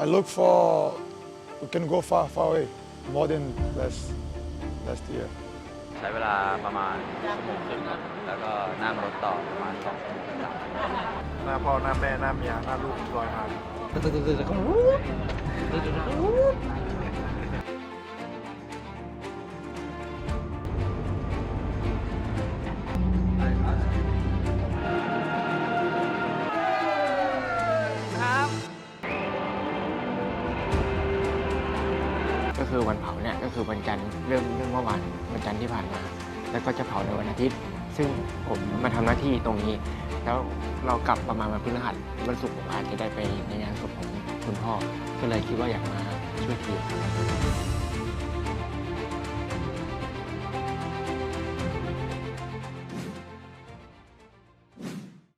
I look for we can go far, far away, more than last last year. ใช้เวลาประมาณชั่วโมงครึ่งครับแล้วก็นั่งรถต่อประมาณสองชั่วโมงกลับหน้าพ่อหน้าแม่หน้าเมียหน้าลูกลอยมา คือวันเผาเนี่ยก็คือวันจันทร์เริ่มเริ่มเมื่อวานวันจันทร์ที่ผ่านมา แล้วก็จะเผาในวันอาทิตย์ ซึ่งผมมาทำหน้าที่ตรงนี้ แล้วเรากลับประมาณวันพฤหัสวันศุกร์ผมอาจจะได้ไปในงานศพของคุณพ่อก็เลยคิดว่าอยากมาช่วยทีม